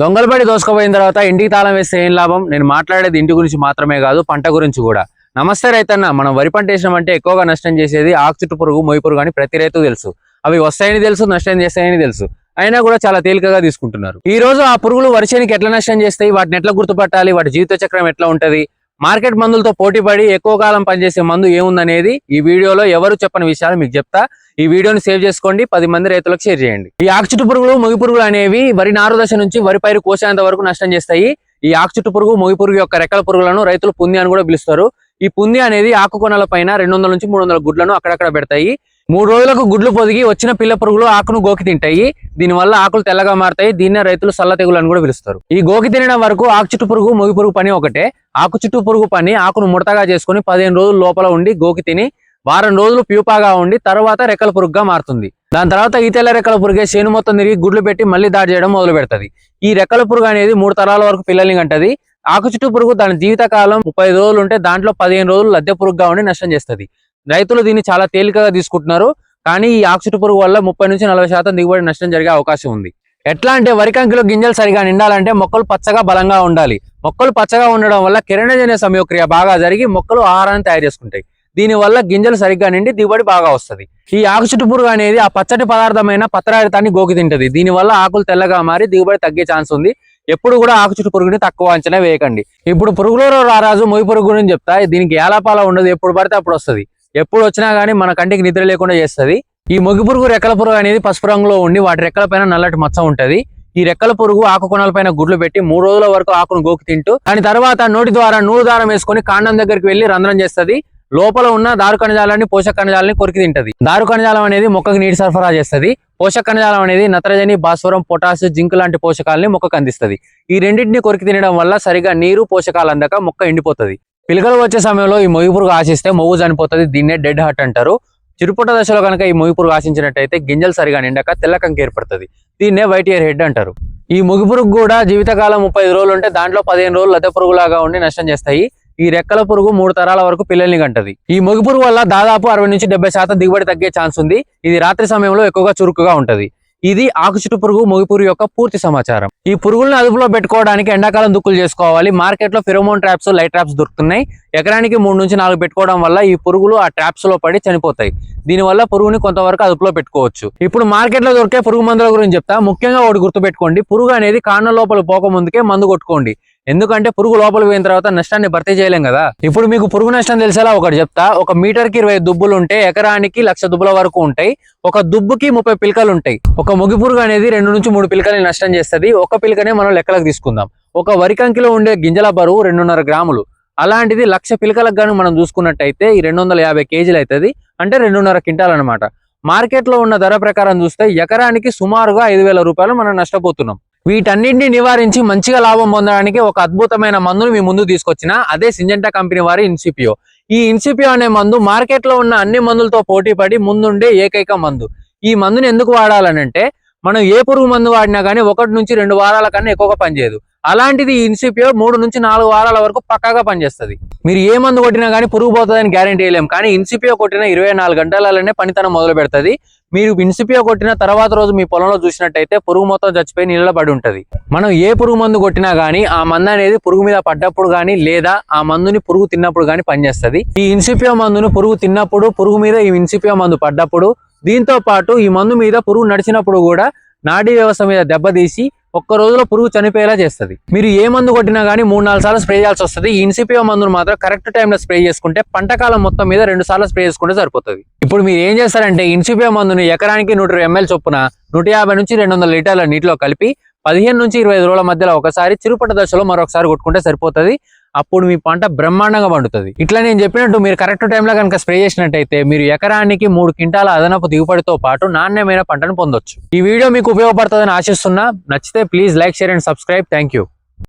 దొంగలబడి దోసుకుపోయిన తర్వాత ఇంటికి తాళం వేస్తే ఏం లాభం? నేను మాట్లాడేది ఇంటి గురించి మాత్రమే కాదు పంట గురించి కూడా. నమస్తే రైతన్న మనం వరి పంట వేసినామంటే ఎక్కువగా నష్టం చేసేది ఆకు చుట్టు పురుగు మొయ్యి పురుగు అని ప్రతి రైతు తెలుసు. అవి వస్తాయని తెలుసు నష్టం చేస్తాయని తెలుసు. అయినా కూడా చాలా తేలికగా తీసుకుంటున్నారు. ఈ రోజు ఆ పురుగులు వరిచేనికి ఎట్లా నష్టం చేస్తాయి? వాటిని ఎట్లా గుర్తుపట్టాలి? వాటి జీవిత చక్రం ఎట్లా ఉంటది? మార్కెట్ మందులతో పోటీపడి ఎక్కువ కాలం పనిచేసే మందు ఏముందనేది ఈ వీడియోలో ఎవరు చెప్పని విషయాలు మీకు చెప్తా. ఈ వీడియోని సేవ్ చేసుకోండి పది మంది రైతులకు షేర్ చేయండి. ఈ ఆకుచుట్టు పురుగులు మొగి పురుగులు అనేవి వరి నారు దశ నుంచి వరి పైరు కోసేంత వరకు నష్టం చేస్తాయి. ఈ ఆకుచుట్టు పురుగు మొగి పురుగు యొక్క రెక్కల పురుగులను రైతులు పుంది అని కూడా పిలుస్తారు. ఈ పుంది అనేది ఆకు కొనల పైన రెండు వందల నుంచి మూడు వందల గుడ్లను అక్కడక్కడ పెడతాయి. మూడు రోజులకు గుడ్లు పొదిగి వచ్చిన పిల్ల పురుగులు ఆకును గోకి తింటాయి. దీనివల్ల ఆకులు తెల్లగా మారతాయి. దీన్నే రైతులు సల్ల తెగులు అని కూడా పిలుస్తారు. ఈ గోకి తినడం వరకు ఆకు చుట్టు పురుగు మొగి పురుగు పని ఒకటే. ఆకు చుట్టూ పురుగు పని ఆకును ముడతగా చేసుకుని పదిహేను రోజులు లోపల ఉండి గోకి తిని వారం రోజులు ప్యూపాగా ఉండి తర్వాత రెక్కల పురుగుగా మారుతుంది. దాని తర్వాత ఈ తెల్ల రెక్కల పురుగే చేను మొత్తం తిరిగి గుడ్లు పెట్టి మళ్ళీ దాడి చేయడం మొదలు పెడుతుంది ఈ రెక్కల పురుగు అనేది మూడు తరాల వరకు పిల్లల్ని కంటది. ఆకు చుట్టూ పురుగు దాని జీవితకాలం ముప్పై రోజులు ఉంటే దాంట్లో పదిహేను రోజులు లద్దె పురుగుగా ఉండి నష్టం చేస్తుంది. రైతులు దీన్ని చాలా తేలికగా తీసుకుంటున్నారు. కానీ ఈ ఆకు చుట్టూ పురుగు వల్ల ముప్పై నుంచి నలభై శాతం దిగుబడి నష్టం జరిగే అవకాశం ఉంది. ఎట్లా అంటే వరి కంకిలో గింజలు సరిగా నిండాలంటే మొక్కలు పచ్చగా బలంగా ఉండాలి. మొక్కలు పచ్చగా ఉండడం వల్ల కిరణజన్య సమయక్రియ బాగా జరిగి మొక్కలు ఆహారాన్ని తయారు చేసుకుంటాయి. దీనివల్ల గింజలు సరిగ్గా నిండి దిగుబడి బాగా వస్తది. ఈ ఆకు చుట్టు పురుగు అనేది ఆ పచ్చటి పదార్థమైన పత్రహారితాన్ని గోకి తింటది. దీని వల్ల ఆకులు తెల్లగా మారి దిగుబడి తగ్గే ఛాన్స్ ఉంది. ఎప్పుడు కూడా ఆకు చుట్టు పురుగుని తక్కువ అంచనా వేయకండి. ఇప్పుడు పురుగులో రారాజు మొయ్యి పురుగు గురించి చెప్తా దీనికి ఏలాపాల ఉండదు ఎప్పుడు పడితే అప్పుడు వస్తది. ఎప్పుడు వచ్చినా గానీ మన కంటికి నిద్ర లేకుండా చేస్తది. ఈ మొగి పురుగు రెక్కల పురుగు అనేది పసుపు రంగులో ఉండి వాటి రెక్కల పైన నల్లటి మచ్చ ఉంటది. ఈ రెక్కల పురుగు ఆకు కొనల పైన గుడ్లు పెట్టి మూడు రోజుల వరకు ఆకును గోకి తింటూ దాని తర్వాత నోటి ద్వారా నూరు దారం వేసుకొని కాండం దగ్గరికి వెళ్ళి రంధ్రం చేస్తది. లోపల ఉన్న దారు కణజాలాన్ని పోషక కణజాలని కొరికి తింటది. దారు కణజాలం అనేది మొక్కకు నీటి సరఫరా చేస్తది. పోషక కణజాలం అనేది నత్రజని భాస్వరం పొటాష్ జింక్ లాంటి పోషకాలని మొక్కకు అందిస్తది. ఈ రెండింటిని కొరికి తినడం వల్ల సరిగా నీరు పోషకాలు అందక మొక్క ఎండిపోతది. పిలకలు వచ్చే సమయంలో ఈ మొయ్యిపురుగు ఆశిస్తే మొవ్వు చనిపోతుంది. దీన్నే డెడ్ హార్ట్ అంటారు. చిరుపుట దశలో కనుక ఈ మొగి ఆశించినట్టయితే గింజలు సరిగా నిండక తెల్లకంకి ఏర్పడుతుంది. దీన్నే వైట్ ఇయర్ హెడ్ అంటారు. ఈ మొగిపురుగు కూడా జీవితకాలం ముప్పై రోజులు ఉంటే దాంట్లో పదిహేను రోజులు లద్దె పురుగులాగా ఉండి నష్టం చేస్తాయి. ఈ రెక్కల పురుగు మూడు తరాల వరకు పిల్లల్ని కంటది. ఈ మొగి పురుగు వల్ల దాదాపు అరవై నుంచి డెబ్బై శాతం దిగుబడి తగ్గే ఛాన్స్ ఉంది. ఇది రాత్రి సమయంలో ఎక్కువగా చురుకుగా ఉంటుంది. ఇది ఆకుచుట్టు పురుగు మొగి పురుగు యొక్క పూర్తి సమాచారం. ఈ పురుగులను అదుపులో పెట్టుకోవడానికి ఎండాకాలం దుక్కులు చేసుకోవాలి. మార్కెట్లో ఫిరోమోన్ ట్రాప్స్ లైట్ ట్రాప్స్ దొరుకుతున్నాయి. ఎకరానికి మూడు నుంచి నాలుగు పెట్టుకోవడం వల్ల ఈ పురుగులు ఆ ట్రాప్స్లో పడి చనిపోతాయి. దీనివల్ల పురుగుని కొంతవరకు అదుపులో పెట్టుకోవచ్చు. ఇప్పుడు మార్కెట్లో దొరికే పురుగు మందుల గురించి చెప్తా. ముఖ్యంగా ఒకటి గుర్తుపెట్టుకోండి. పురుగు అనేది కాండం లోపల పోక ముందుకే మందు కొట్టుకోండి. ఎందుకంటే పురుగు లోపల పోయిన తర్వాత నష్టాన్ని భర్తీ చేయలేం కదా. ఇప్పుడు మీకు పురుగు నష్టం తెలిసేలా ఒకటి చెప్తా. ఒక మీటర్కి ఇరవై దుబ్బులు ఉంటే ఎకరానికి లక్ష దుబ్బుల వరకు ఉంటాయి. ఒక దుబ్బుకి ముప్పై పిలకలు ఉంటాయి. ఒక మొగి పురుగు అనేది రెండు నుంచి మూడు పిలకల్ని నష్టం చేస్తుంది. ఒక పిలకనే మనం లెక్కలకు తీసుకుందాం. ఒక వరి కంకిలో ఉండే గింజల బరువు రెండున్నర గ్రాములు. అలాంటిది లక్ష పిలకలకు గాను మనం చూసుకున్నట్టయితే ఈ రెండు వందల యాభై కేజీలు అవుతుంది అంటే రెండున్నర క్వింటాల్ అనమాట మార్కెట్లో ఉన్న ధర ప్రకారం చూస్తే ఎకరానికి సుమారుగా ఐదు వేల రూపాయలు మనం నష్టపోతున్నాం. వీటన్నింటిని నివారించి మంచిగా లాభం పొందడానికి ఒక అద్భుతమైన మందును మీ ముందు తీసుకొచ్చిన అదే సింజెంటా కంపెనీ వారి ఇన్సిపియో. ఈ ఇన్సిపియో అనే మందు మార్కెట్లో ఉన్న అన్ని మందులతో పోటీ పడి ముందుండే ఏకైక మందు. ఈ మందుని ఎందుకు వాడాలనంటే మనం ఏ పురుగు మందు వాడినా కానీ ఒకటి నుంచి రెండు వారాల కన్నా ఎక్కువగా పనిచేయదు. అలాంటిది ఈ ఇన్సిపియో మూడు నుంచి నాలుగు వారాల వరకు పక్కాగా పనిచేస్తుంది. మీరు ఏ మందు కొట్టినా కానీ పురుగు పోతుందని గ్యారంటీ వేయలేము కానీ ఇన్సిపియో కొట్టిన ఇరవై నాలుగు గంటలలోనే పనితనం మొదలు పెడుతుంది. మీరు ఇన్సిపియో కొట్టిన తర్వాత రోజు మీ పొలంలో చూసినట్టయితే పురుగు మొత్తం చచ్చిపోయి నీళ్ళ పడి మనం ఏ పురుగు మందు కొట్టినా కానీ ఆ మందు అనేది పురుగు మీద పడ్డప్పుడు కానీ లేదా ఆ మందుని పురుగు తిన్నప్పుడు కానీ పనిచేస్తుంది. ఈ ఇన్సిపియో మందును పురుగు తిన్నప్పుడు పురుగు మీద ఈ ఇన్సిపియో మందు పడ్డప్పుడు దీంతో పాటు ఈ మందు మీద పురుగు నడిచినప్పుడు కూడా నాడీ వ్యవస్థ మీద దెబ్బతీసి ఒక్క రోజులో పురుగు చనిపోయేలా చేస్తుంది. మీరు ఏ మందు కొట్టినా కానీ మూడు నాలుగు సార్లు స్ప్రే చేయాల్సి వస్తుంది. ఈ ఇన్సిపియో మందును మాత్రం కరెక్ట్ టైంలో స్ప్రే చేసుకుంటే పంటకాలం మొత్తం మీద రెండు సార్లు స్ప్రే చేసుకుంటే సరిపోతుంది. ఇప్పుడు మీరు ఏం చేస్తారంటే ఇన్సిపియో మందుని ఎకరానికి నూట ఎంఎల్ చొప్పున నూట యాభై నుంచి రెండు వందల లీటర్ల నీటిలో కలిపి పదిహేను నుంచి ఇరవై ఐదు రోజుల మధ్యలో ఒకసారి చిరుపట దశలో మరొకసారి కొట్టుకుంటే సరిపోతుంది. అప్పుడు మీ పంట బ్రహ్మాండంగా పండుతుంది. ఇట్లా నేను చెప్పినట్టు మీరు కరెక్ట్ టైంలో కనుక స్ప్రే చేసినట్టయితే మీరు ఎకరానికి మూడు క్వింటాల అదనపు దిగుబడితో పాటు నాణ్యమైన పంటను పొందొచ్చు. ఈ వీడియో మీకు ఉపయోగపడుతుందని ఆశిస్తున్నా. నచ్చితే please like share and subscribe thank you